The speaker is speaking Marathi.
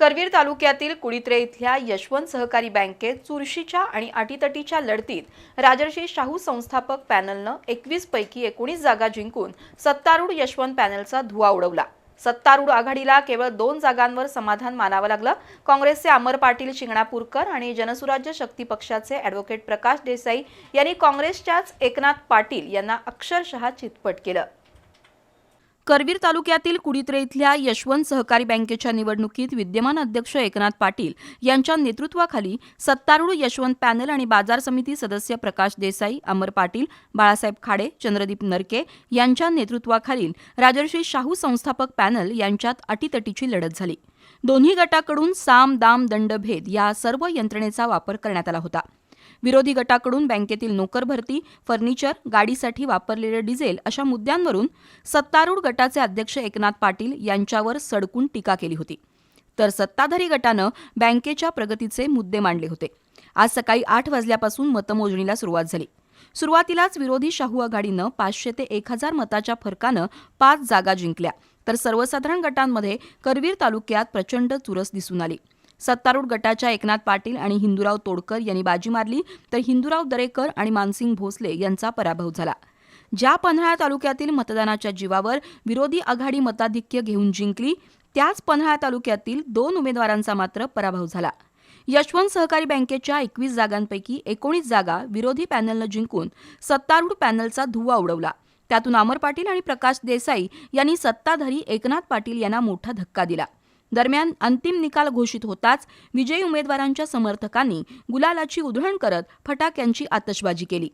करवीर तालुक्यातील कुळित्रे इथल्या यशवंत सहकारी बँकेत चुरशीच्या आणि अटीतटीच्या लढतीत राजर्षी शाहू संस्थापक पॅनलनं एकवीस पैकी एकोणीस जागा जिंकून सत्तारूढ यशवंत पॅनलचा धुवा उडवला. सत्तारूढ आघाडीला केवळ दोन जागांवर समाधान मानावं लागलं. काँग्रेसचे अमर पाटील शिंगणापूरकर आणि जनसुराज्य शक्ती पक्षाचे अॅडव्होकेट प्रकाश देसाई यांनी काँग्रेसच्याच एकनाथ पाटील यांना अक्षरशः चितपट केलं. करवीर तालुक्यातील कुडित्रे इथल्या यशवंत सहकारी बँकेच्या निवडणुकीत विद्यमान अध्यक्ष एकनाथ पाटील यांच्या नेतृत्वाखाली सत्तारूढ यशवंत पॅनल आणि बाजार समिती सदस्य प्रकाश देसाई अमर पाटील बाळासाहेब खाडे चंद्रदीप नरके यांच्या नेतृत्वाखालील राजर्षी शाहू संस्थापक पॅनल यांच्यात अटीतटीची लढत झाली. दोन्ही गटाकडून साम दाम दंडभेद या सर्व यंत्रणेचा वापर करण्यात आला होता. विरोधी गटाकडून बँकेतील नोकर भरती फर्निचर गाडीसाठी वापरलेले डिझेल अशा मुद्द्यांवरून सत्तारूढ गटाचे अध्यक्ष एकनाथ पाटील यांच्यावर सडकून टीका केली होती. तर सत्ताधारी गटानं बँकेच्या प्रगतीचे मुद्दे मांडले होते. आज सकाळी आठ वाजल्यापासून मतमोजणीला सुरुवात झाली. सुरुवातीलाच विरोधी शाहू आघाडीनं पाचशे ते एक हजार मताच्या फरकानं पाच जागा जिंकल्या. तर सर्वसाधारण गटांमध्ये करवीर तालुक्यात प्रचंड चुरस दिसून आली. सत्तारूढ गटाच्या एकनाथ पाटील आणि हिंदूराव तोडकर यांनी बाजी मारली तर हिंदूराव दरेकर आणि मानसिंग भोसले यांचा पराभव झाला. ज्या पन्हाळा तालुक्यातील मतदानाच्या जीवावर विरोधी आघाडी मताधिक्य घेऊन जिंकली त्याच पन्हाळा तालुक्यातील दोन उमेदवारांचा मात्र पराभव झाला. यशवंत सहकारी बँकेच्या एकवीस जागांपैकी एकोणीस जागा विरोधी पॅनलनं जिंकून सत्तारूढ पॅनलचा धुव्वा उडवला. त्यातून अमर पाटील आणि प्रकाश देसाई यांनी सत्ताधारी एकनाथ पाटील यांना मोठा धक्का दिला. दरम्यान अंतिम निकाल घोषित होताच विजयी उमेदवारांच्या समर्थकांनी गुलालाची उधळण करत फटाक्यांची आतषबाजी केली.